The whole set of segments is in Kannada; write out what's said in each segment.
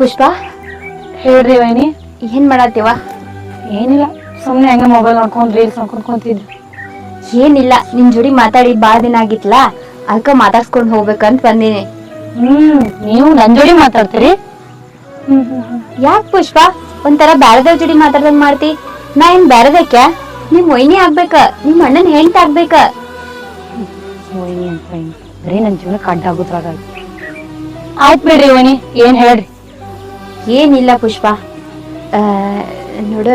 ಪುಷ್ಪ? ಹೇಳ್ರಿ ವೈನಿ. ಏನ್ ಮಾಡತ್ತೀವ? ಏನಿಲ್ಲ ಸುಮ್ನೆ ಹಂಗ ಮೊಬೈಲ್ ನೋಡ್ಕೊಂಡ್ ರೀಲ್ಸ್ ನೋಡ್ಕೊಂಡ್ ಕುಂತಿದ್ವಿ ಏನಿಲ್ಲ ನಿನ್ ಜೋಡಿ ಮಾತಾಡಿ ಬಾಳ ದಿನ ಆಗಿತ್ಲ? ಅದಕ್ಕ ಮಾತಾಡ್ಸ್ಕೊಂಡ್ ಹೋಗ್ಬೇಕಂತ ಬಂದೀನಿ. ಹ್ಮ್ ನೀವು ನನ್ ಜೋಡಿ ಮಾತಾಡ್ತೀರಿ? ಯಾಕ್ ಪುಷ್ಪ? ಒಂಥರ ಬ್ಯಾರದವ್ರ ಜೋಡಿ ಮಾತಾಡ್ದಂಗ್ ಮಾಡ್ತಿ. ನಾ ಏನ್ ಬ್ಯಾರದಕ್ಕ? ನಿಮ್ ಮೊಯ್ನಿ ಆಗ್ಬೇಕ ನಿಮ್ ಅಣ್ಣನ್ ಹೆಂಡ್ ಆಗ್ಬೇಕ. ವೈನಿ ಅಂತ ವೈನಿ. ಬರೀ ನನ್ ಜೀವನಕ್ಕೆ ಅಡ್ಡ ಆಗುದ್ರಾಗ ಆಯ್ತ್ ಬಿಡ್ರಿ ವೈನಿ ಏನ್ ಹೇಳ್ರಿ? ಏನಿಲ್ಲ ಪುಷ್ಪ. ನೋಡು,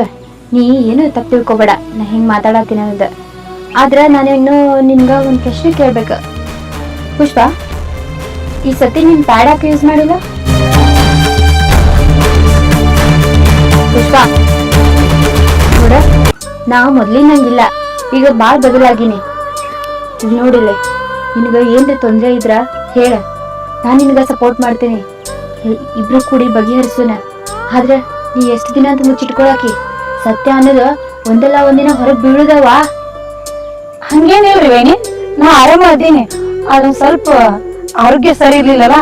ನೀ ಏನು ತಪ್ಪು ತಿಳ್ಕೊಬೇಡ. ನಾ ಹಿಂಗೆ ಮಾತಾಡತ್ತೀನಿ ಅನ್ನೋದು. ಆದ್ರೆ ನಾನು ಇನ್ನು ನಿನ್ಗ ಒಂದು ಪ್ರಶ್ನೆ ಕೇಳ್ಬೇಕ. ಪುಷ್ಪ, ಈ ಸತಿ ನಿನ್ ಪ್ಯಾಡ್ ಹಾಕಿ ಯೂಸ್ ಮಾಡಿಲ್ಲ? ಪುಷ್ಪ, ನೋಡ, ನಾ ಮೊದ್ಲಿನಂಗಿಲ್ಲ. ಈಗ ಭಾಳ ಬದಲಾಗಿನಿ. ನೋಡಿಲ್ಲ ನಿನಗೆ ಏನ್ರ ತೊಂದ್ರೆ ಇದ್ರ ಹೇಳ. ನಾನು ನಿನಗೆ ಸಪೋರ್ಟ್ ಮಾಡ್ತೀನಿ. ಇಬ್ರು ಕೂಡಿ ಬಗೆಹರಿಸೋಣ. ಆದ್ರೆ ನೀ ಎಷ್ಟು ದಿನ ಅಂತ ಮುಚ್ಚಿಟ್ಕೊಳಕಿ ಸತ್ಯ ಅನ್ನೋದು ಒಂದಲ್ಲ ಒಂದಿನ ಹೊರಗೆ ಬೀಳುದವ? ಹಂಗೇನಿಲ್ರಿ ವೇಣಿ? ನಾ ಆರಾಮ ಅದೀನಿ ಅದೊಂದ್ ಸ್ವಲ್ಪ ಆರೋಗ್ಯ ಸರಿ ಇರ್ಲಿಲ್ಲಲ್ಲ?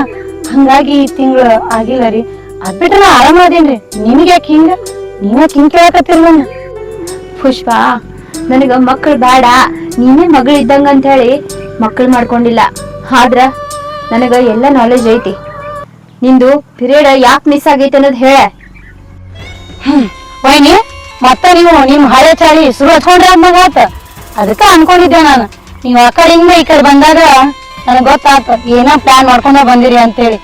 ಹಂಗಾಗಿ ಈ ತಿಂಗಳು ಆಗಿಲ್ಲ ರೀ. ಅದ್ ಬಿಟ್ರೆ ನಾ ಆರಾಮ ಅದೇನ್ರಿ ನಿಮ್ಗೆ ಯಾಕೆ ಹಿಂಗ? ನೀವ್ ಯಾಕೆ ಹಿಂಗ್ ಕೇಳಕತ್ತಿರ್ಲ ಪುಷ್ಪ ನನಗ ಮಕ್ಕಳು ಬೇಡ. ನೀನೇ ಮಗಳು ಇದ್ದಂಗ ಅಂತ ಹೇಳಿ ಮಕ್ಕಳು ಮಾಡ್ಕೊಂಡಿಲ್ಲ. ಆದ್ರ ನನಗ ಎಲ್ಲ ನಾಲೆಜ್ ಐತಿ. ನಿಂದು ಪಿರಿಯಡ್ ಯಾಕೆ ಮಿಸ್ ಆಗೈತೆ ಅನ್ನೋದು ಹೇಳ. ವೈನಿ, ಮತ್ತ ನೀವು ನಿಮ್ ಹಳೆ ಚಾಳಿ ಶುರು ಹಚ್ಕೊಂಡ್ರೆ ಅಂದಂಗ ಆತ ಅದಕ್ಕ ಅನ್ಕೊಂಡಿದ್ದೆ ನಾನು. ನೀವು ಆ ಕಡೆಯಿಂದ ಈ ಕಡೆ ಬಂದಾಗ ನನಗ್ ಗೊತ್ತಾತ, ಏನೋ ಪ್ಲಾನ್ ಮಾಡ್ಕೊಂಡ ಬಂದಿರಿ ಅಂತೇಳಿ.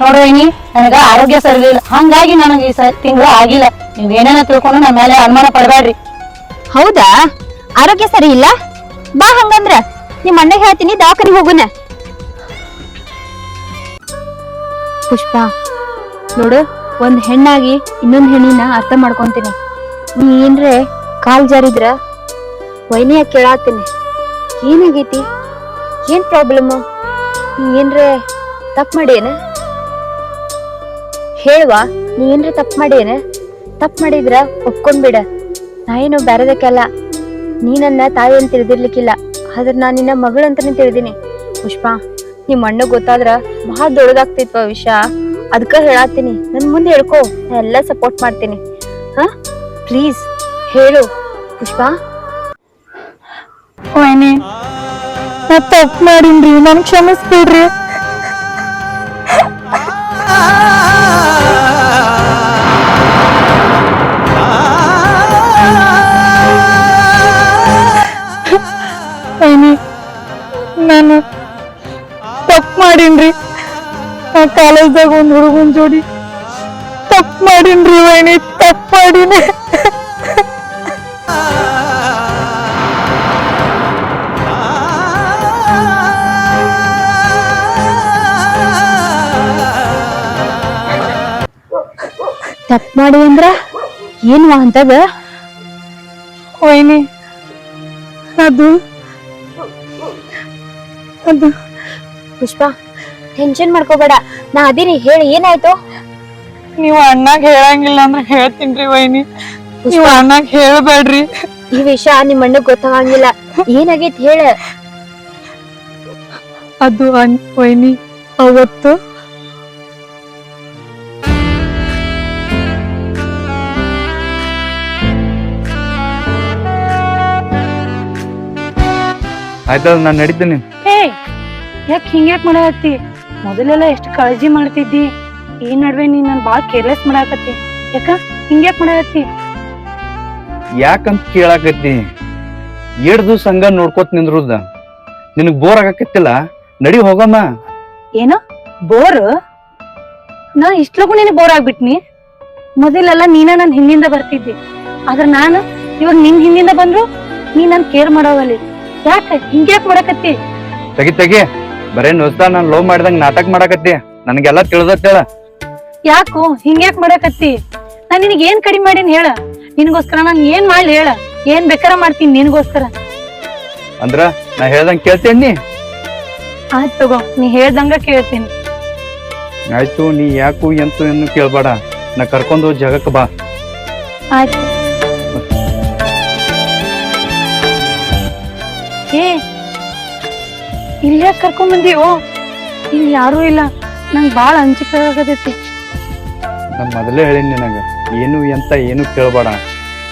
ನೋಡು ವೈನಿ, ನನಗ ಆರೋಗ್ಯ ಸರಿ ಇರ್ಲಿಲ್ಲ ಹಂಗಾಗಿ ನನಗೆ ಈ ತಿಂಗಳು ಆಗಿಲ್ಲ. ನೀವ್ ಏನೇನ ತಿಳ್ಕೊಂಡು ನನ್ನ ಮೇಲೆ ಅನುಮಾನ ಪಡಬೇಡ್ರಿ. ಹೌದಾ? ಆರೋಗ್ಯ ಸರಿ ಇಲ್ಲ? ಬಾ ಹಂಗಂದ್ರ. ನಿಮ್ ಅಣ್ಣಗೆ ಹೇಳ್ತೀನಿ, ದವಾಖಾನಿಗೆ ಹೋಗುನ. ಪುಷ್ಪ. ನೋಡು, ಒಂದ್ ಹೆಣ್ಣಾಗಿ ಇನ್ನೊಂದ್ ಹೆಣ್ಣಿನ ಅರ್ಥ ಮಾಡ್ಕೊಂತೀನಿ. ನೀ ಏನ್ರೆ ಕಾಲ್ ಜಾರಿದ್ರ? ವೈನಿಯ ಕೇಳಾತೀನಿ. ಏನಾಗೈತಿ? ಏನ್ ಪ್ರಾಬ್ಲಮ್ ನೀ ಏನ್ರೆ ತಪ್ಪು ಮಾಡೇನ? ಹೇಳುವ, ನೀ ಏನ್ರೆ ತಪ್ಪು ಮಾಡೇನ? ತಪ್ಪು ಮಾಡಿದ್ರ ಒಪ್ಕೊಂಡ್ಬಿಡ ನಾ ಏನು ಬೇರೆದಕ್ಕೆಲ್ಲ ನೀ ನನ್ನ ತಾಯಿ ಅಂತ ತಿಳಿದಿರ್ಲಿಕ್ಕಿಲ್ಲ. ಆದ್ರೆ ನಾನು ನಿನ್ನ ಮಗಳು ಅಂತಾನೆ ತಿಳಿದೀನಿ. ಪುಷ್ಪ ನಿಮ್ ಅಣ್ಣ ಗೊತ್ತಾದ್ರ ಬಹಳ ದೊಡ್ಡದಾಗ್ತಿತ್ವ ವಿಷಯ. ಅದಕ್ಕ ಹೇಳಾತೀನಿ ನನ್ ಮುಂದೆ ಹೇಳ್ಕೊ ನಾ ಎಲ್ಲ ಸಪೋರ್ಟ್ ಮಾಡ್ತೀನಿ. ಹಾ? ಪ್ಲೀಸ್ ಹೇಳು. ಪುಷ್ಪ? ವೈನಿ, ನಾ ತಪ್ಪು ಮಾಡಿನ್ರಿ. ನನ್ ಕ್ಷಮಿಸ್ಬಿಡ್ರಿ. ನಾನು ಮಾಡೀನ್ರಿ? ನಾ ಕಾಲೇಜ್ದಾಗ ಒಂದ್ ಹುಡುಗನ ಜೋಡಿ ತಪ್ಪು ಮಾಡೀನ್ರಿ ವೈಣಿ ತಪ್ಪು ಮಾಡೀನಿ. ತಪ್ಪು ಮಾಡಿ ಅಂದ್ರ ಏನ್ವಾ ಅಂತದ? ವೈನಿ ಅದು ಅದು. ಪುಷ್ಪ ಟೆನ್ಷನ್ ಮಾಡ್ಕೋಬೇಡ. ನಾ ಅದೀನಿ ಹೇಳಿ ಏನಾಯ್ತು? ನೀವು ಅಣ್ಣಾಗ ಹೇಳಂಗಿಲ್ಲ ಅಂದ್ರೆ ಹೇಳ್ತೀನ್ರಿ ವೈನಿ. ನೀವು ಅಣ್ಣಾಗ ಹೇಳ್ಬೇಡ್ರಿ. ಈ ವಿಷಯ ನಿಮ್ ಅಣ್ಣಗ್ ಗೊತ್ತಾಗಂಗಿಲ್ಲ. ಏನಾಗೈತಿ ಹೇಳ. ಅದು ಅನ್ ವೈನಿ ಅವತ್ತು ಆಯ್ತದ ನಾನು ನಡೀತೀನಿ. ಏ ಯಾಕೆ ಹಿಂಗ್ಯಾಕ್ ಮಾಡಾಕತ್ತಿ ಮೊದಲೆಲ್ಲ ಎಷ್ಟು ಕಾಳಜಿ ಮಾಡ್ತಿದ್ದಿ? ಈ ನಡುವೆ ನೀನ್ ನನ್ ಬಾಳ್ ಕೇರ್ಲೆಸ್ ಮಾಡಾಕತ್ತಿ. ಯಾಕ? ಹಿಂಗ್ಯಾಕ್ ಮಾಡಾಕತ್ತಿ? ಯಾಕಂತ ಕೇಳಾಕತ್ತಿ? ಎರಡ್ ದಿವ್ಸ ಹಂಗ ನೋಡ್ಕೋತ ನಿಂದ್ರುದ. ನಿನಗ್ ಬೋರ್ ಆಗಾಕತ್ತಿಲ್ಲ? ನಡಿ ಹೋಗಮ್ಮ. ಏನ? ಬೋರ್ ನಾ ಇಷ್ಟು ನೀನು ಬೋರ್ ಆಗ್ಬಿಟ್ನಿ. ಮೊದಲೆಲ್ಲ ನೀನ ನನ್ ಹಿಂದಿಂದ ಬರ್ತಿದ್ದಿ. ಆದ್ರ ನಾನು ಇವಾಗ ನಿನ್ ಹಿಂದಿಂದ ಬಂದ್ರು ನೀ ನನ್ ಕೇರ್ ಮಾಡೋವಲ್ಲಿ. ಯಾಕ? ಹಿಂಗ್ಯಾಕ್ ಮಾಡಾಕತ್ತಿ? ತೆಗಿ ತೆಗಿ. ಬರೇ ನುಸ್ತಾ ನಾನ್ ಲವ್ ಮಾಡಿದಂಗ ನಾಟಕ ಮಾಡಾಕತ್ತಿ. ನನಗೆಲ್ಲ ತಿಳಿದತ್ತೇಳ ಯಾಕೋ? ಹಿಂಗ್ಯಾಕ್ ಮಾಡಾಕತ್ತಿ? ನಾನ್ ನಿನಗ್ ಏನ್ ಕಡಿಮೆ ಮಾಡೀನಿ ಹೇಳ? ನಿನಗೋಸ್ಕರ ನಾನ್ ಏನ್ ಮಾಡ್ಲಿ ಹೇಳ? ಏನ್ ಬೇಕಾರ ಮಾಡ್ತೀನಿ ನಿನಗೋಸ್ಕರ? ಅಂದ್ರ ನಾ ಹೇಳ್ದಂಗ ಕೇಳ್ತೇನಿ ಆಯ್ತು ತಗೋ ನೀ ಹೇಳ್ದಂಗ ಕೇಳ್ತೀನಿ. ಆಯ್ತು ನೀ ಯಾಕು ಎಂತು ಏನು ಕೇಳ್ಬೇಡ. ನಾ ಕರ್ಕೊಂಡು ಜಗಕ್ಕೆ ಬಾ. ಆಯ್ತು. ಏ ಇಲ್ಲೇ ಕರ್ಕೊಂಡ್ ಬಂದೀವೋ ಇಲ್ಲಿ ಯಾರೂ ಇಲ್ಲ. ನಂಗೆ ಬಾಳ ಅಂಜಿಕೆ ಆಗತೈತಿ. ನಾನು ಮೊದಲೇ ಹೇಳೀನಿ ನಿನಗೆ ಏನು ಎಂತ ಏನು ಕೇಳಬೇಡ.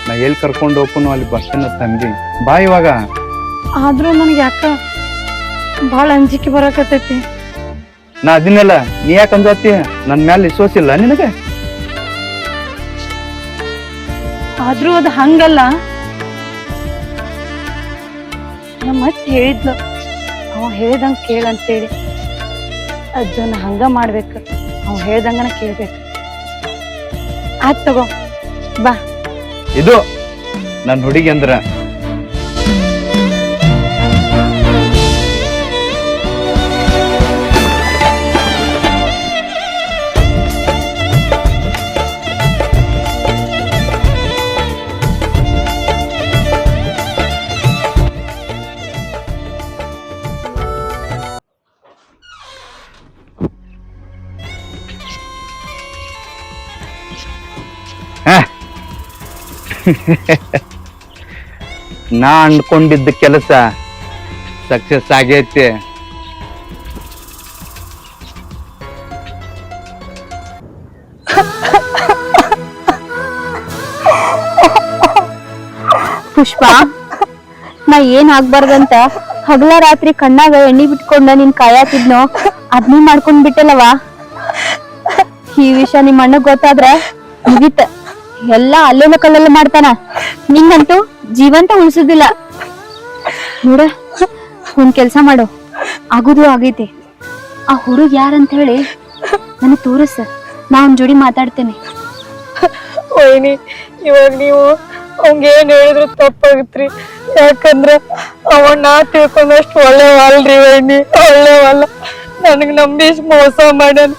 ನಾ ಎಲ್ಲಿ ಕರ್ಕೊಂಡು ಹೋಗ್ಕೊಂಡು ಅಲ್ಲಿ ಬರ್ತೇನೆ ತಂದಿ. ಬಾ ಇವಾಗ. ಆದ್ರೂ ನನಗೆ ಯಾಕ ಭಾಳ ಅಂಜಿಕೆ ಬರಕತ್ತೈತಿ. ನಾ ಅದನ್ನೆಲ್ಲ ನೀ ಯಾಕೆ ಅಂಜಾತಿ? ನನ್ನ ಮ್ಯಾಲ ವಿಶ್ವಾಸ ಇಲ್ಲ ನಿನಗೆ? ಆದ್ರೂ ಅದು ಹಂಗಲ್ಲ. ನಮ್ಮ ಅತ್ತಿ ಹೇಳಿದ್ಲು. ಅವ ಹೇಳ್ದಂಗ ಕೇಳಂತೇಳಿ ಅಜ್ಜನ ಹಂಗ ಮಾಡ್ಬೇಕು. ಅವ ಹೇಳ್ದಂಗನ ಕೇಳ್ಬೇಕು. ಆತ್ ತಗೋ, ಬಾ. ಇದು ನನ್ನ ಹುಡುಗಿ ಅಂದ್ರ. ನಾ ಅಂದ್ಕೊಂಡಿದ್ದ ಕೆಲಸ ಸಕ್ಸಸ್ ಆಗೈತೆ. ಪುಷ್ಪ, ನಾ ಏನ್ ಆಗ್ಬಾರ್ದಂತ ಹಗಲ ರಾತ್ರಿ ಕಣ್ಣಾಗ ಎಣ್ಣಿ ಬಿಟ್ಕೊಂಡ ನಿನ್ ಕಾಯಾತಿದ್ನೋ ಅದ್ನೇ ಮಾಡ್ಕೊಂಡ್ ಈ ವಿಷಯ ನಿಮ್ಮ ಅಣ್ಣಗ್ ಗೊತ್ತಾದ್ರೆ ಮುಗೀತ. ಎಲ್ಲಾ ಅಲ್ಲೆಲ್ಲ ಕಲ್ಲಲ್ಲಿ ಮಾಡ್ತಾನ. ನಿನ್ನಂತೂ ಜೀವಂತ ಉಳಿಸುದಿಲ್ಲ ನೋಡ, ಒಂದ್ ಕೆಲ್ಸ ಮಾಡು. ಆಗುದು ಆಗೈತಿ. ಆ ಹುಡುಗ ಯಾರಂತ ಹೇಳಿ ನನಗ್ ತೋರಿಸ. ನಾ ಅವ್ನ ಜೋಡಿ ಮಾತಾಡ್ತೇನೆ. ವೈನಿ, ಇವಾಗ ನೀವು ಅವಂಗ ಏನ್ ಹೇಳಿದ್ರು ತಪ್ಪಾಗತ್ರಿ. ಯಾಕಂದ್ರ ಅವ ನಾ ತಿಳ್ಕೊಂಡಷ್ಟು ಒಳ್ಳೆವಲ್ರಿ ವೈನಿ, ಒಳ್ಳೆವಲ್ಲ. ನನಗ್ ನಂಬಿಸ್ ಮೋಸ ಮಾಡ್ಯಾನ.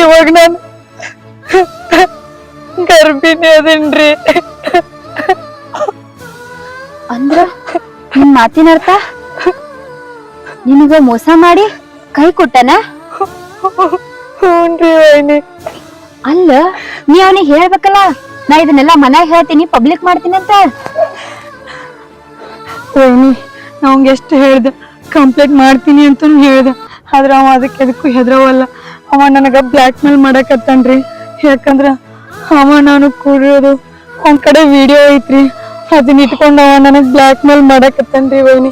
ಇವಾಗ ನಾನು ಗರ್ಭಿಣಿ ಅದೇನ್ರಿ. ಅಂದ್ರ ನಿನ್ ಮಾತಿನ ಅರ್ಥ? ನಿನಗ ಮೋಸ ಮಾಡಿ ಕೈ ಕೊಟ್ಟನ? ಹ್ಞೂನ್ರಿ ವೈನಿ. ಅಲ್ಲ ನೀ ಅವನಿಗೆ ಹೇಳ್ಬೇಕಲ್ಲ ನಾ ಇದನ್ನೆಲ್ಲ ಮನ್ಯಾಗ ಹೇಳ್ತೀನಿ ಪಬ್ಲಿಕ್ ಮಾಡ್ತೀನಿ ಅಂತ? ವೈನಿ ಅವಂಗ ಎಷ್ಟು ಹೇಳ್ದ ಕಂಪ್ಲೇಂಟ್ ಮಾಡ್ತೀನಿ ಅಂತ ಹೇಳ್ದ. ಆದ್ರೆ ಅವ ಅದಕ್ಕೆ ಅದಕ್ಕೂ ಹೆದರವಲ್ಲ. ಅವ ನನಗ ಬ್ಲ್ಯಾಕ್ ಮೇಲ್ ಮಾಡಕತ್ತಾನ್ರಿ. ಯಾಕಂದ್ರ ಅವ ನಾನು ಕೂಡಿರೋದು. ಒಂದ್ ಕಡೆ ವಿಡಿಯೋ ಐತ್ರಿ. ಅದನ್ನ ಇಟ್ಕೊಂಡ ಅವ ನನಗ್ ಬ್ಲಾಕ್ ಮೇಲ್ ಮಾಡಕತ್ತನ್ರಿ ವೈನಿ.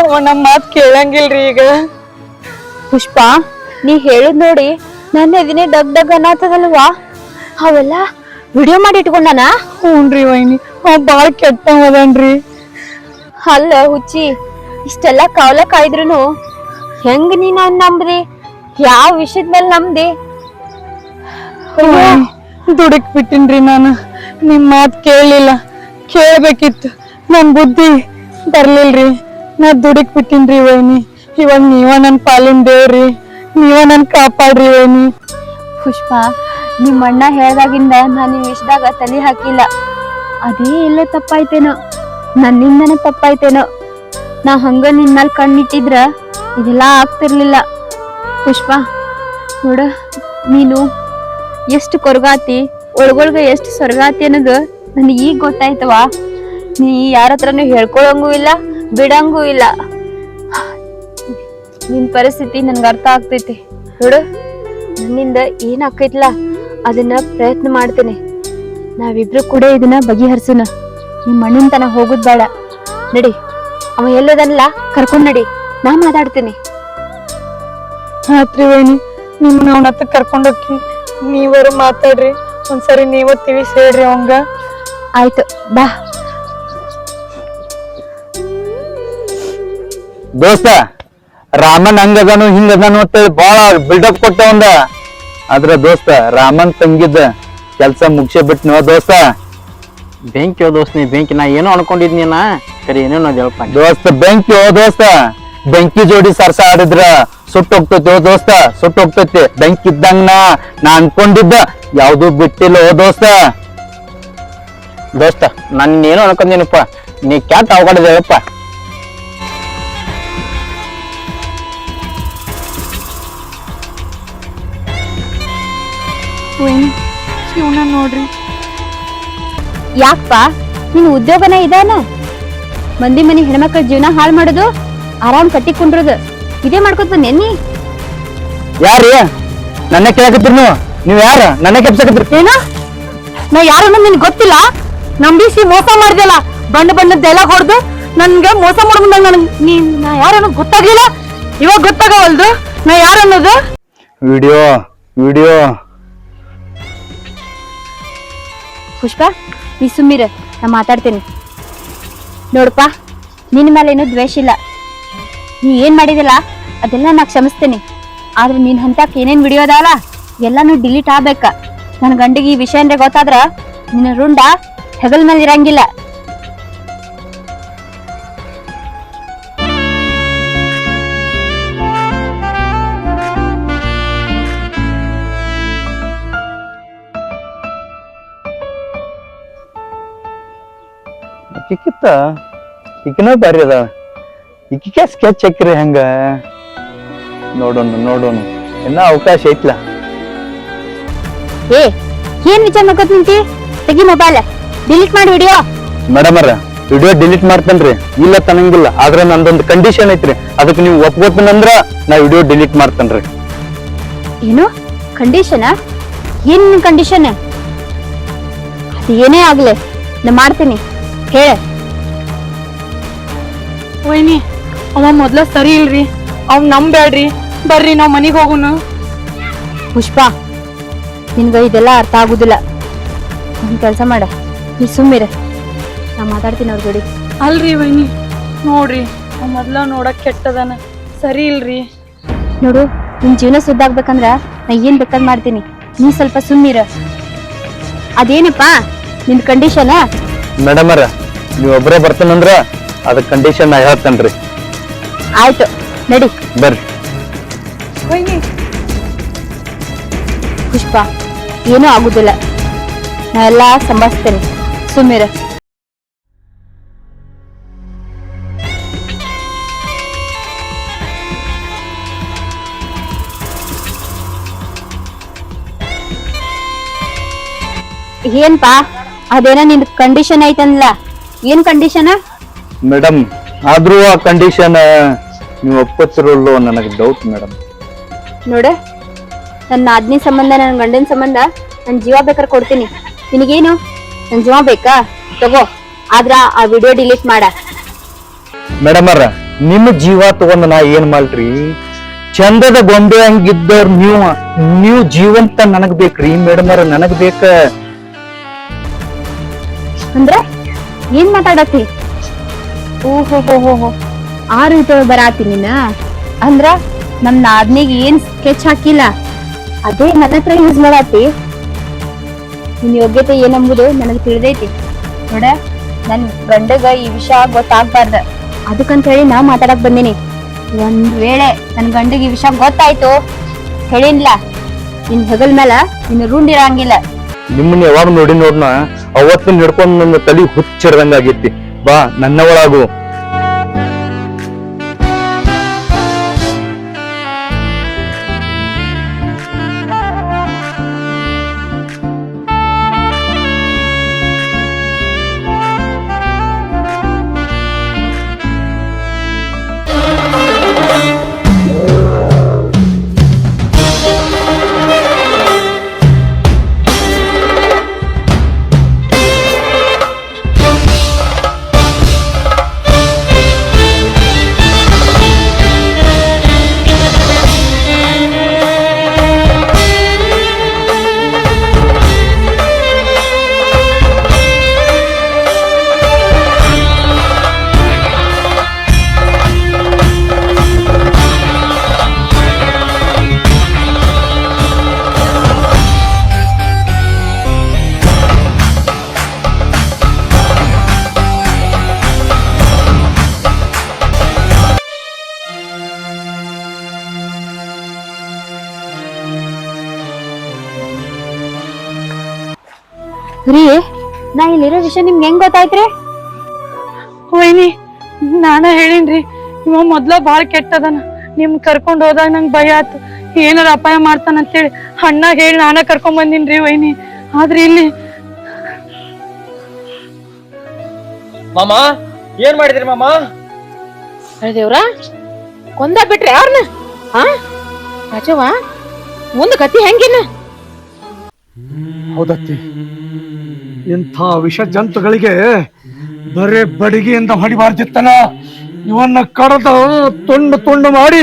ಅವ ನಮ್ ಮಾತ್ ಕೇಳಂಗಿಲ್ರಿ ಈಗ. ಪುಷ್ಪ ನೀ ಹೇಳುದ್ ನೋಡಿ ನನ್ನ ಇದನ್ನೇ ಡಗ್ ಡಗ್ ಅನ್ನತ್ತದಲ್ವಾ ಅವೆಲ್ಲ ವಿಡಿಯೋ ಮಾಡಿ ಇಟ್ಕೊಂಡನ? ಹ್ಞೂನ್ರಿ ವೈನಿ. ಅವ ಬಾಳ ಕೆಟ್ಟ ಹೋದನ್ರಿ ಅಲ್ಲ ಹುಚ್ಚಿ ಇಷ್ಟೆಲ್ಲ ಕಾವಲ ಕಾಯ್ದ್ರುನು ಹೆಂಗ್ ನೀ ನನ್ ನಂಬ್ರಿ ಯಾವ ವಿಷಯದ ಮೇಲೆ ನಂಬ್ದಿ ದುಡಕ್ ಬಿಟ್ಟಿನ್ರಿ ನಾನು. ನಿಮ್ ಮಾತು ಕೇಳಲಿಲ್ಲ ಕೇಳಬೇಕಿತ್ತು. ನನ್ ಬುದ್ಧಿ ಬರ್ಲಿಲ್ರಿ. ನಾ ದುಡಕ್ ಬಿಟ್ಟಿನ್ರಿ ವೈನಿ. ಇವಾಗ ನೀವ ನನ್ ಪಾಲಿನ ದೇವ್ರಿ. ನೀವ ನನ್ ಕಾಪಾಡ್ರಿ ವೈನಿ. ಪುಷ್ಪ ನಿಮ್ಮ ಅಣ್ಣ ಹೇಳ್ದಾಗಿಂದ ನಾನು ನಿಮ್ಮ ವಿಷದಾಗ ತಲೆ ಹಾಕಿಲ್ಲ. ಅದೇ ಎಲ್ಲ ತಪ್ಪಾಯ್ತೇನೋ. ನನ್ನಿಂದನೇ ತಪ್ಪಾಯ್ತೇನೋ. ನಾ ಹಂಗ ನಿನ್ ಮೇಲೆ ಕಣ್ಣಿಟ್ಟಿದ್ರ, ಇದೆಲ್ಲ ಆಗ್ತಿರ್ಲಿಲ್ಲ. ಪುಷ್ಪ, ನೋಡ, ನೀನು ಎಷ್ಟು ಕೊರಗಾತಿ? ಒಳಗೊಳಗ ಎಷ್ಟು ಸೊರಗಾತಿ ಅನ್ನೋದು ನನಗೆ ಈಗ ಗೊತ್ತಾಯ್ತವಾ ನೀ ಯಾರ ಹತ್ರನೂ ಹೇಳ್ಕೊಳಂಗೂ ಇಲ್ಲ, ಬಿಡಂಗೂ ಇಲ್ಲ. ನಿನ್ ಪರಿಸ್ಥಿತಿ ನನ್ಗೆ ಅರ್ಥ ಆಗ್ತೈತಿ. ನೋಡು, ನನ್ನಿಂದ ಏನ್ ಆಕೈತ್ಲ ಅದನ್ನ ಪ್ರಯತ್ನ ಮಾಡ್ತೇನೆ. ನಾವಿಬ್ರು ಕೂಡ ಇದನ್ನ ಬಗೆಹರಿಸೋಣ. ನಿಮ್ಮ ಮಣ್ಣಿನ ತನ ಹೋಗುದ್ ಬೇಡ. ನಡಿ, ಅವ ಎಲ್ಲದನ್ನೆಲ್ಲ ಕರ್ಕೊಂಡ್ ನಡಿ. ನಾ ಮಾತಾಡ್ತೇನೆ. ಆತ್ರಿ ವೇಣಿ ನಿಮ್ಮನ್ನ ಅವನ ಹತ್ರ ಕರ್ಕೊಂಡೋಗಿ ನೀವರು ಮಾತಾಡ್ರಿ. ಒಂದ್ಸರಿ ನೀವ ತಿಳಿಸಿ ಹೇಳ್ರಿ ಅವಂಗ. ಆಯ್ತು ಬಾ. ದೋಸ್ತ ರಾಮನ್ ಹಂಗದನು ಹಿಂಗದನು ಅಂತ ಬಾಳ ಬಿಲ್ಡಪ್ ಕೊಟ್ಟ ಒಂದ ಆದ್ರ ದೋಸ್ತ ರಾಮನ್ ತಂಗಿದ್ದ ಕೆಲ್ಸ ಮುಗಿಸ ಬಿಟ್ನೋ ದೋಸ್ತ. ಬೆಂಕಿ ದೋಸ್ತ ನೀ ಬೆಂಕಿ ನಾ ಏನೋ ಅನ್ಕೊಂಡಿದ್ನಿ ನಾ ಕರೆ ಏನೇನೋ ದೋಸ್ತ ಬೆಂಕಿ ಓ ದೋಸ್ತ? ಬೆಂಕಿ ಜೋಡಿ ಸರ್ಸ ಆಡಿದ್ರ ಸುಟ್ಟು ಹೋಗ್ತೈತಿ ಓ ದೋಸ್ತ ಸುಟ್ಟು ಹೋಗ್ತೈತಿ ಬೆಂಕಿ ಇದ್ದಂಗ ನಾ ಅನ್ಕೊಂಡಿದ್ದ ಯಾವ್ದು ಬಿಟ್ಟಿಲ್ಲ ಓ ದೋಸ್ತ. ದೋಸ್ತ ನನ್ ಏನೋ ಅನ್ಕೊಂಡೇನಪ್ಪ ನೀ ಕ್ಯಾಟ್ ಅವಗಾಡಿದೇವಪ್ಪ ಶಿವನ ನೋಡ್ರಿ. ಯಾಕಪ್ಪ ನಿನ್ ಉದ್ಯೋಗನ ಇದಾನ? ಮಂದಿ ಮನಿ ಹೆಣ್ಮಕ್ಳ ಜೀವನ ಹಾಳು ಮಾಡೋದು ಆರಾಮ್ ಕಟ್ಟಿಕೊಂಡಿರೋದು. ಇದೇ ಮಾಡ್ಕೊತ ನೆನ್ನಿ ನೀ ಯಾರ್ರಿ ನನ್ನ ಕೇಳಕತ್ತೀರಿ ನೀವು ನೀವ್ ಯಾರ? ನನ್ನ ಕೆಪ್ಸಕತ್ರಿ ಏನ? ನಾ ಯಾರನ್ನ ನಿನ್ ಗೊತ್ತಿಲ್ಲ? ನಂಬಿಸಿ ಮೋಸ ಮಾಡ್ದಲ್ಲ ಬಣ್ಣ ಬಣ್ಣದ ಎಲ್ಲ ಹೊಡೆದು ನನ್ಗೆ ಮೋಸ ಮಾಡ್ಬಂದಾಗ ನನ್ ನೀ ನಾ ಯಾರನ್ನ ಗೊತ್ತಾಗ್ಲಿಲ್ಲ? ಇವಾಗ ಗೊತ್ತಾಗವಲ್ದು? ನಾ ಯಾರನ್ನೋದು ವಿಡಿಯೋ ವಿಡಿಯೋ. ಪುಷ್ಪ ನೀ ಸುಮ್ಮಿರ ನಾ ಮಾತಾಡ್ತೀನಿ. ನೋಡಪ್ಪ ನಿನ್ನ ಏನೂ ದ್ವೇಷ ಇಲ್ಲ. ನೀ ಏನ್ ಮಾಡಿದಿಲ್ಲ ಅದೆಲ್ಲ ನಾ ಕ್ಷಮಿಸ್ತೀನಿ. ಆದ್ರೆ ನೀನ್ ಹಂತಕ್ ಏನೇನ್ ವಿಡಿಯೋ ಅದಾವಲ್ಲ, ಎಲ್ಲಾನು ಡಿಲೀಟ್ ಆಗ್ಬೇಕ. ನನ್ನ ಗಂಡಿಗೆ ಈ ವಿಷಯ ಅಂದ್ರೆ ಗೊತ್ತಾದ್ರ, ನಿನ್ನ ರುಂಡ ಹೆಗಲ್ ಮೇಲೆ ಇರಂಗಿಲ್ಲ. ಈಕಿತ್ತ ಈಕಿನ ಬಾರಿ ಅದ ಈಕಿಗೆ ಸ್ಕೆಚ್ ಹಾಕಿರಿ ಹೆಂಗ? ನೋಡೋಣ ನೋಡೋಣ ಇನ್ನ ಅವಕಾಶ ಐತ್ಲ. ಏ ಏನ್ ವಿಚಾರ ಮಾಡ್ಕೊತ ನಿಂತಿ? ತೆಗಿ ಮೊಬೈಲ್ ಡಿಲೀಟ್ ಮಾಡಿ ವಿಡಿಯೋ ಮೇಡಮ್ ಅವ್ರ ವಿಡಿಯೋ ಡಿಲೀಟ್ ಮಾಡ್ತೇನ್ರಿ. ಇಲ್ಲ ತನಂಗಿಲ್ಲ. ಆದ್ರೆ ನಂದೊಂದು ಕಂಡೀಷನ್ ಐತ್ರಿ. ಅದಕ್ಕೆ ನೀವು ಒಪ್ಕೋತೀನಂದ್ರ ನಾ ವಿಡಿಯೋ ಡಿಲೀಟ್ ಮಾಡ್ತೇನ್ರಿ. ಏನು? ಕಂಡೀಷನ್ ಏನ್ ಕಂಡೀಷನ್ ಅದು ಏನೇ ಆಗ್ಲಿ ನಾ ಮಾಡ್ತೀನಿ. ಹೇಳ. ವೈನಿ ಅವ ಮೊದ್ಲ ಸರಿ ಇಲ್ರಿ. ಅವ್ ನಂಬ್ಯಾಡ್ರಿ. ಬರ್ರಿ ನಾವ್ ಮನಿಗ್ ಹೋಗುನು. ಪುಷ್ಪ ನಿನ್ಗ ಇದೆಲ್ಲ ಅರ್ಥ ಆಗುದಿಲ್ಲ. ಒಂದ್ ಕೆಲಸ ಮಾಡ. ನೀ ಸುಮ್ಮಿರ. ನಾ ಮಾತಾಡ್ತೀನಿ ಅವ್ರ ಜೋಡಿ. ಅಲ್ರಿ ವೈನಿ. ನೋಡ್ರಿ ಅವ್ ಮೊದ್ಲ ನೋಡಕ್ ಕೆಟ್ಟದನ. ಸರಿ ಇಲ್ರಿ. ನೋಡು ನಿನ್ ಜೀವನ ಸುದ್ದಾಗ್ಬೇಕಂದ್ರ ನಾ ಏನ್ ಬೇಕಾದ್ ಮಾಡ್ತೀನಿ. ನೀ ಸ್ವಲ್ಪ ಸುಮ್ಮಿರ. ಅದೇನಪ್ಪ ನಿನ್ ಕಂಡೀಷನ್ ಮೇಡಮ್ ಅರ ನೀವು ಒಬ್ಬರೇ ಬರ್ತಾನಂದ್ರ ಅದಕ್ಕೆ ಕಂಡೀಷನ್ ನಾ ಹೇಳ್ತೇನ್ರಿ. ಆಯ್ತು ನಡಿ. ಬರ್ರಿ. ಪುಷ್ಪ ಏನೂ ಆಗುದಿಲ್ಲ. ನಾ ಎಲ್ಲಾ ಸಂಭಾಳಿಸ್ತೇನೆ ಸುಮ್ಮೀರ. ಏನ್ಪಾ ಅದೇನ ನಿನ್ ಕಂಡೀಷನ್ ಐತನ್ಲ ಏನ್ ಕಂಡೀಷನ್ ಮೇಡಮ್ ಆದ್ರೂ ಆ ಕಂಡೀಷನ್ ನೀವು ಒಪ್ಕೋತಿರಲ್ಲೋ ನನಗೆ ಡೌಟ್ ಮೇಡಮ್ ನೋಡ ನನ್ನ ಆದ್ನಿ ಸಂಬಂಧ ನನ್ನ ಗಂಡನ ಸಂಬಂಧ ನನ್ನ ಜೀವ ಬೇಕಾದ್ರೆ ಕೊಡ್ತೀನಿ. ನಿನಗೇನು? ನನ್ನ ಜೀವ ಬೇಕಾ? ತಗೋ ಆದ್ರ ಆ ವಿಡಿಯೋ ಡಿಲೀಟ್ ಮಾಡ. ಮೇಡಮ್ ಅವ್ರ ನಿಮ್ಮ ಜೀವ ತಗೊಂಡ್ ನಾ ಏನ್ ಮಾಡ್ರಿ ಚಂದದ ಗೊಂಬೆ ಹಂಗಿದ್ದವ್ರ ನೀವು ನೀವು ಜೀವಂತ ನನಗ್ ಬೇಕ್ರಿ ಮೇಡಮ್ ಅವ್ರ ನನಗ್ ಬೇಕ? ಅಂದ್ರೆ ಏನ್ ಮಾತಾಡತಿ ಓಹೋ, ಹೋ ಆ ರೀತಿ ಬರಾತಿ ನೀನ ಅಂದ್ರ ನಮ್ ನಾದ್ನಿಗೆ ಏನ್ ಸ್ಕೆಚ್ ಹಾಕಿಲ್ಲ? ಅದೇ ನನ್ನ ಹತ್ರ ಯೂಸ್ ಮಾಡಾತಿ. ನಿನ್ ಯೋಗ್ಯತೆ ಏನಂಬುದು ನನಗ್ ತಿಳಿದೈತಿ. ನೋಡ, ನನ್ ಗಂಡಗ ಈ ವಿಷಯ ಗೊತ್ತಾಗ್ಬಾರ್ದ. ಅದಕ್ಕಂತ ಹೇಳಿ ನಾ ಮಾತಾಡಕ್ ಬಂದಿನಿ. ಒಂದ್ ವೇಳೆ ನನ್ ಗಂಡಗ ಈ ವಿಷಯ ಗೊತ್ತಾಯ್ತು, ಹೇಳಿನ್ಲ. ನಿನ್ ಹೆಗಲ್ ಮೇಲ ನಿನ್ ರೂಂಡಿರಂಗಿಲ್ಲ ನಿಮ್ಮನ್ನ ಯಾವಾಗ ನೋಡಿ ನೋಡ್ನ ಅವತ್ತು ಹಿಡ್ಕೊಂಡ್ ನನ್ನ ತಲೆ ಹುಚ್ಚಿಡ್ದಂಗ ಆಗೈತಿ ಬಾ ನನ್ನ ರೀ ನಾ ಇಲ್ಲಿರೋ ವಿಷಯ ನಿಮ್ಗೆ ಹೆಂಗ್ ಗೊತ್ತಾಯ್ತ್ರಿ? ವೈನಿ ನಾನ ಹೇಳಿನ್ರಿ ಇವ ಮೊದ್ಲ ಬಾಳ್ ಕೆಟ್ಟದನ. ನಿಮ್ ಕರ್ಕೊಂಡ್ ಹೋದಾಗ ನಂಗ್ ಭಯ ಆತು. ಏನಾರ ಅಪಾಯ ಮಾಡ್ತಾನ ಅಂತೇಳಿ ಅಣ್ಣಾಗ ಹೇಳಿ ನಾನ ಕರ್ಕೊಂಡ್ ಬಂದಿನ್ರಿ ವೈನಿ. ಆದ್ರೆ ಇಲ್ಲಿ ಮಾಮ ಏನ್ ಮಾಡಿದ್ರಿ ಮಾಮ? ದೇವ್ರ ಕೊಂದ ಬಿಟ್ರಿ ಅವ್ರನ್ನ ಹಾ ರಾಜವ್ವ ಮುಂದ ಕತಿ ಹೆಂಗಿನ? ಹೌದತ್ತಿ. ಇಂಥ ವಿಷ ಜಂತುಗಳಿಗೆ ಬರೇ ಬಡಿಗೆಯಿಂದ ಹೊಡಿಬಾರ್ದಿತ್ತನ ಇವನ್ನ ಕಡದ ತುಂಡು ತುಂಡು ಮಾಡಿ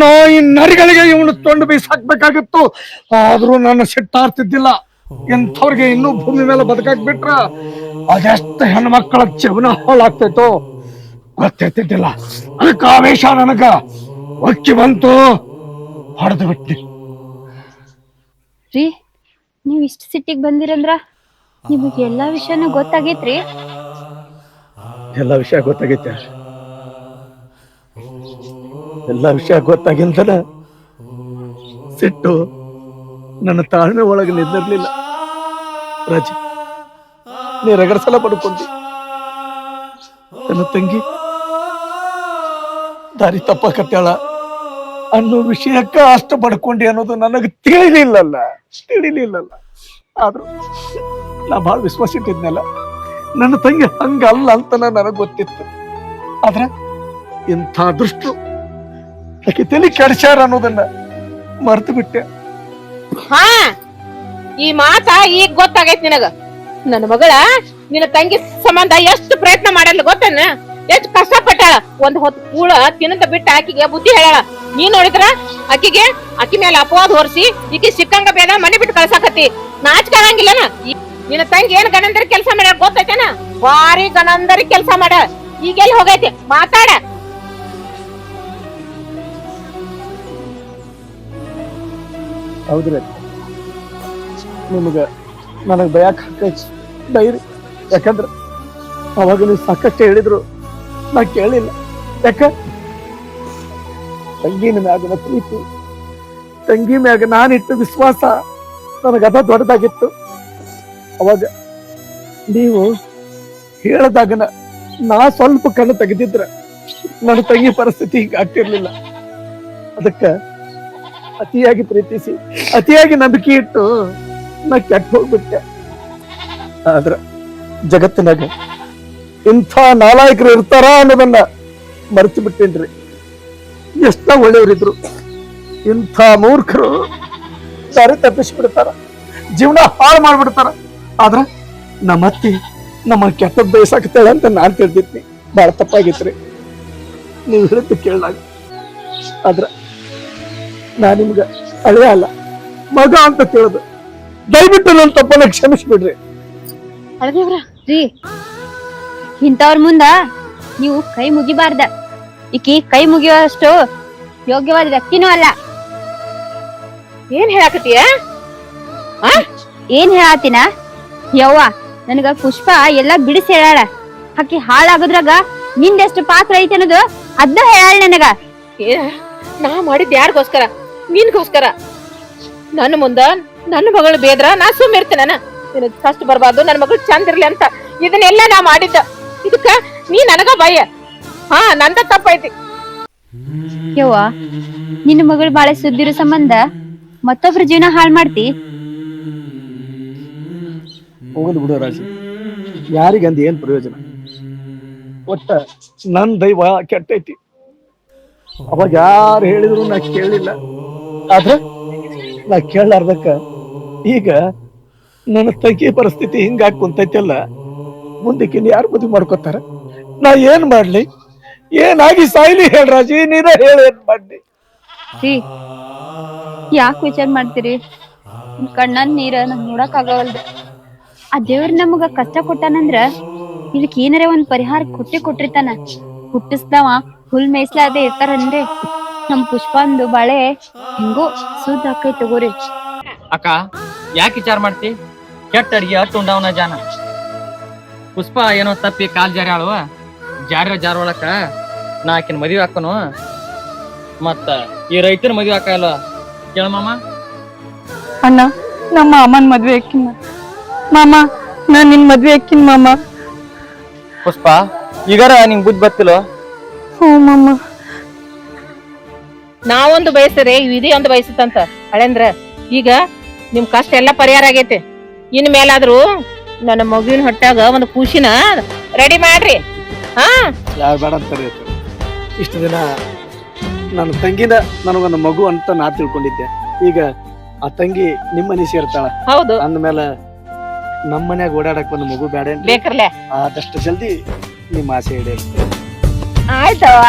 ನಾಯಿ ನರಿಗಳಿಗೆ ಇವನು ತುಂಡು ಬೀಸಾಕ್ಬೇಕಾಗಿತ್ತು. ಆದ್ರೂ ನನ್ನ ಸಿಟ್ಟಾರ್ತಿದ್ದಿಲ್ಲ ಇಂಥವ್ರಿಗೆ ಇನ್ನೂ ಭೂಮಿ ಮೇಲೆ ಬದುಕಾಕ್ ಬಿಟ್ರ ಅದೆಷ್ಟು ಹೆಣ್ಮಕ್ಕಳ ಜೀವನ ಹಾಳಾಗ್ತೈತೋ ಗೊತ್ತಿರ್ತಿದ್ದಿಲ್ಲ. ಅದಕ್ಕೆ ಆವೇಶ ನನಗ. ಒಕ್ಕಿ ಬಂತು, ಹೊಡೆದು ಬಿಟ್ಟಿ ರೀ, ನೀವು ಇಷ್ಟು ಸಿಟ್ಟಿಗೆ ಬಂದಿರಂದ್ರ? ನಿಮಗೆ ಎಲ್ಲಾ ವಿಷಯನೂ ಗೊತ್ತಾಗೈತ್ರಿ? ಎಲ್ಲ ವಿಷಯ ಗೊತ್ತಾಗೈತೆ ಎಲ್ಲ ವಿಷಯ ಗೊತ್ತಾಗಿಂದನ ಸಿಟ್ಟು ನನ್ನ ತಾಳ್ಮೆ ಒಳಗೆ ನಿಂದಿರ್ಲಿಲ್ಲ. ರಾಜ, ನೀ ರಗಡಸಲ ಪಡ್ಕೊಂಡಿ. ನನ್ನ ತಂಗಿ, ದಾರಿ ತಪ್ಪಕತ್ತಾಳ ಅನ್ನೋ ವಿಷಯಕ್ಕ ಅಷ್ಟು ಪಡ್ಕೊಂಡಿ ಅನ್ನೋದು ನನಗೆ ತಿಳಿಲಿಲ್ಲಲ್ಲ ತಿಳಿಲಿಲ್ಲಲ್ಲ. ಆದ್ರೂ ನಾ ಬಹಳ ವಿಶ್ವಾಸ ಇಟ್ಟಿದ್ನಲ್ಲ ನನ್ನ ತಂಗಿ ಹಂಗಲ್ಲ ಅಂತ ನನಗೆ ಗೊತ್ತಿತ್ತು. ಆದ್ರೆ ಇಂಥ ದೃಷ್ಟು ಆಕೆ ತಲೆ ಕೆಡ್ಸ್ಯಾರ ಅನ್ನೋದನ್ನ ಮರ್ತು ಬಿಟ್ಟೆ. ಹಾ, ಈ ಮಾತ ಈಗ ಗೊತ್ತಾಗೈತಿ ನಿನಗ. ನನ್ನ ಮಗಳ, ನಿನ್ನ ತಂಗಿ ಸಂಬಂಧ ಎಷ್ಟು ಪ್ರಯತ್ನ ಮಾಡಲ್ಲ ಗೊತ್ತೇನ? ಎಷ್ಟು ಕಷ್ಟಪಟ್ಟಾಳ ಒಂದ್ ಹೊತ್ತು ಕೂಳ ತಿನ್ನದ ಬಿಟ್ಟ ಆಕಿಗೆ ಬುದ್ಧಿ ಹೇಳ ನೀ ನೋಡಿದ್ರ ಆಕಿಗೆ, ಆಕಿ ಮೇಲೆ ಅಪವಾದ ಹೊರಿಸಿ, ಈಕಿ ಸಿಕ್ಕಂಗ ಬೇಡ, ಮನೆ ಬಿಟ್ಟು ಕಳ್ಸಾಕತ್ತಿ. ನಾಚಿಕೆ ಆಗಂಗಿಲ್ಲನ? ನಿನ್ನ ತಂಗಿ ಏನ್ ಗಣಂದರಿ ಕೆಲಸ ಮಾಡ್ಯಾರ ಗೊತ್ತೈತೇನ? ಭಾರಿ ಗಣಂದರಿ ಕೆಲಸ ಮಾಡ ಈಗೆಲ್ಲಿ ಹೋಗೈತಿ? ಮಾತಾಡ. ಹೌದ್ರಿ. ನಿಮಗ ನನಗ್ ಬಯಕ್ ಹಾಕೈತಿ ಬೈರಿ. ಯಾಕಂದ್ರ ಅವಾಗ ನೀವು ಸಾಕಷ್ಟು ಹೇಳಿದ್ರು. ನಾ ಕೇಳಿಲ್ಲ. ಯಾಕ? ತಂಗಿನ ಮ್ಯಾಗಿನ ಪ್ರೀತಿ. ತಂಗಿ ಮ್ಯಾಗ ನಾನಿಟ್ಟು ವಿಶ್ವಾಸ ನನಗದ ದೊಡ್ಡದಾಗಿತ್ತು. ಅವಾಗ ನೀವು ಹೇಳದಾಗ ನಾ ಸ್ವಲ್ಪ ಕಣ್ಣು ತೆಗೆದಿದ್ರ ನನ್ನ ತಂಗಿ ಪರಿಸ್ಥಿತಿ ಹಿಂಗ ಆಗ್ತಿರ್ಲಿಲ್ಲ. ಅದಕ್ಕ ಅತಿಯಾಗಿ ಪ್ರೀತಿಸಿ, ಅತಿಯಾಗಿ ನಂಬಿಕೆ ಇಟ್ಟು ನಾ ಕೆಟ್ಟ ಹೋಗ್ಬಿಟ್ಟೆ. ಆದ್ರ ಜಗತ್ತಿನಾಗ ಇಂಥ ನಾಲಾಯಕರು ಇರ್ತಾರ ಅನ್ನೋದನ್ನ ಮರೆತು ಬಿಟ್ಟೇನ್ರಿ ಎಷ್ಟ ಒಳ್ಳೆಯವರಿದ್ರು. ಇಂಥ ಮೂರ್ಖರು ದಾರಿ ತಪ್ಪಿಸಿ ಬಿಡ್ತಾರ ಜೀವನ ಹಾಳು ಮಾಡ್ಬಿಡ್ತಾರ. ಆದ್ರ ನಮ್ಮ ಅತ್ತಿ ನಮ್ಮ ಕೆಟ್ಟ ಬೇಸಾಕ್ತಾಳೆ ಅಂತ ನಾನ್ ತಿಳಿದಿದ್ನಿ. ಬಹಳ ತಪ್ಪಾಗಿತ್ರಿ ನೀವು ಹೇಳಿದ್ದು ಕೇಳಲಾಗ. ಆದ್ರ ನಾ ನಿಮ್ಗ ಅಳಿಯ ಅಲ್ಲ ಮಗ ಅಂತ ತಿಳಿದು ದಯವಿಟ್ಟು ನನ್ನ ತಪ್ಪನ್ನ ಕ್ಷಮಿಸ್ಬಿಡ್ರಿ. ಅಳದೇವ್ರ ರೀ. ಇಂಥವ್ರ ಮುಂದ ನೀವು ಕೈ ಮುಗಿಬಾರ್ದ. ಈಕಿ ಕೈ ಮುಗಿಯುವಷ್ಟು ಯೋಗ್ಯವಾದ ವ್ಯಕ್ತಿನೂ ಅಲ್ಲ. ಏನ್ ಆ ಏನ್ ಹೇಳಾತಿನ? ಯವ್ವ ನನಗ ಪುಷ್ಪ ಎಲ್ಲಾ ಬಿಡಿಸಿ ಹೇಳಾಳ. ಆಕಿ ಹಾಳಾಗದ್ರಾಗ ನಿಂದೆಷ್ಟು ಪಾತ್ರ ಐತೆ ಅನ್ನೋದು ಅದ್ನ ಹೇಳಾಳ ನನಗ. ಏ, ನಾ ಮಾಡಿದ್ ಯಾರಿಗೋಸ್ಕರ? ನಿನ್ಗೋಸ್ಕರ? ನನ್ನ ಮುಂದ ನನ್ನ ಮಗಳು ಬೇದ್ರ ನಾ ಸುಮ್ಮ ಇರ್ತೇನೆ ನಿನಗ್ ಕಷ್ಟ ಬರ್ಬಾರ್ದು ನನ್ನ ಮಗಳು ಚಂದ ಇರ್ಲಿ ಅಂತ ಇದನ್ನೆಲ್ಲ ನಾ ಮಾಡಿದ್ದ. ಇದಕ್ಕ ನೀ ನನಗ ಭಯ. ಹಾ ನಂದ ತಪ್ಪೈತಿ. ಯವ್ವ ನಿನ್ನ ಮಗಳು ಬಾಳೆ ಸುದ್ದಿರೋ ಸಂಬಂಧ ಮತ್ತೊಬ್ರ ಜೀವನ ಹಾಳ್ ಮಾಡ್ತಿ? ಹೋಗಲು ಬಿಡು ರಾಜಿ. ಯಾರಿಗಂದ ಏನ್ ಪ್ರಯೋಜನ? ಒಟ್ಟ ನನ್ ದೈವ ಕೆಟ್ಟೈತಿ. ಅವಾಗ ಯಾರು ಹೇಳಿದ್ರು ನಾ ಕೇಳಿಲ್ಲ. ಆದ್ರೆ ನಾ ಕೇಳಾರ್ದಕ್ಕ ಈಗ ನನ್ನ ತಂಗಿ ಪರಿಸ್ಥಿತಿ ಹಿಂಗಾಗಿ ಕುಂತೈತಲ್ಲ ಮುಂದಕ್ಕೆ ಯಾರು ಮದುವೆ ಮಾಡ್ಕೋತಾರ? ನಾ ಏನ್ ಮಾಡ್ಲಿ? ಏನಾಗಿ ಸಾಯ್ಲಿ ಹೇಳ್ರಾಜಿ ನೀನ ಹೇಳ ಏನ್ ಮಾಡ್ಲಿ? ರೀ ಯಾಕೆ ವಿಚಾರ ಮಾಡ್ತೀರಿ? ಕಣ್ಣನ್ ನೀರ ನಂಗೆ ನೋಡಕ್ ಆಗವಲ್ದು ಆ ದೇವ್ರ ನಮಗ ಕಷ್ಟ ಕೊಟ್ಟಾನಂದ್ರ ಇದಕ್ ಏನಾರ ಒಂದ್ ಪರಿಹಾರ ಕೊಟ್ಟೆ ಕೊಟ್ಟಿರ್ತಾನ. ಹುಟ್ಟಿಸ್ದವ ಹುಲ್ ಮೇಯ್ಸ್ಲಾರ್ದೆ ಇರ್ತಾರನ್ರಿ ನಮ್ ಪುಷ್ಪಂದು ಬಾಳೆ ಹೆಂಗೋ ಸುದ್ದ ಆಕೈ ತಗೋರಿ. ಅಕ್ಕ ಯಾಕೆ ವಿಚಾರ ಮಾಡ್ತಿ? ಕೆಟ್ಟ ಅಡ್ಗೆ ಅಟ್ಟು ಉಂಡವನ ಜಾನ. ಪುಷ್ಪ ಏನೋ ತಪ್ಪಿ ಕಾಲ್ ಜಾರಿ ಆಳುವ ಜಾರ ಜಾರ ಒಳಕ ನಾ ಆಕಿನ ಮದ್ವೆ ಹಾಕನು. ಮತ್ತ ಈ ರೈತನ ಮದ್ವೆ ಹಾಕ ಇಲ್ವ ಕೇಳ ಮಾಮ. ಅಣ್ಣ ನಮ್ಮ ಅಮ್ಮನ ಮದ್ವೆ ಅಕ್ಕಿನ ಮಾಮ ನಾನ್ ನಿನ್ ಮದ್ವೆ ಅಕ್ಕಿನ ಮಾಮ. ಪುಷ್ಪ ಈಗಾರ ನಿಂಗ್ ಬುದ್ಧಿ ಬತ್ತಿಲ್ಲ ಹ್ಞೂ ಮಾಮ. ನಾವೊಂದು ಬಯಸ್ರೆ ವಿಧಿ ಒಂದು ಬಯಸುತ್ತಂತ. ಹಳೇಂದ್ರ ಈಗ ನಿಮ್ ಕಷ್ಟ ಎಲ್ಲ ಪರಿಹಾರ ಆಗೈತೆ. ಇನ್ ಮೇಲಾದ್ರೂ ನನ್ನ ಮಗುವಿನ ಹೊಟ್ಟಾಗ ಒಂದು ಖುಷಿನ ರೆಡಿ ಮಾಡ್ರಿ. ಹಾ? ಯಾರು ಬೇಡ ಅಂತಾರೆ ಇಷ್ಟು ದಿನ ನನ್ನ ತಂಗಿನ ನನಗೊಂದು ಮಗು ಅಂತ ನಾ ತಿಳ್ಕೊಂಡಿದ್ದೆ. ಈಗ ಆ ತಂಗಿ ನಿಮ್ಮ ಮನೆ ಸೇರ್ತಾಳ. ಹೌದು. ಅಂದ್ಮೇಲೆ ನಮ್ಮ ಮನ್ಯಾಗ ಓಡಾಡಕ್ ಒಂದು ಮಗು ಬೇಡ ಬೇಕ್ರಲೆ. ಆದಷ್ಟು ಜಲ್ದಿ ನಿಮ್ಮ ಆಸೆ ಈಡೇರಿ ಆಯ್ತವ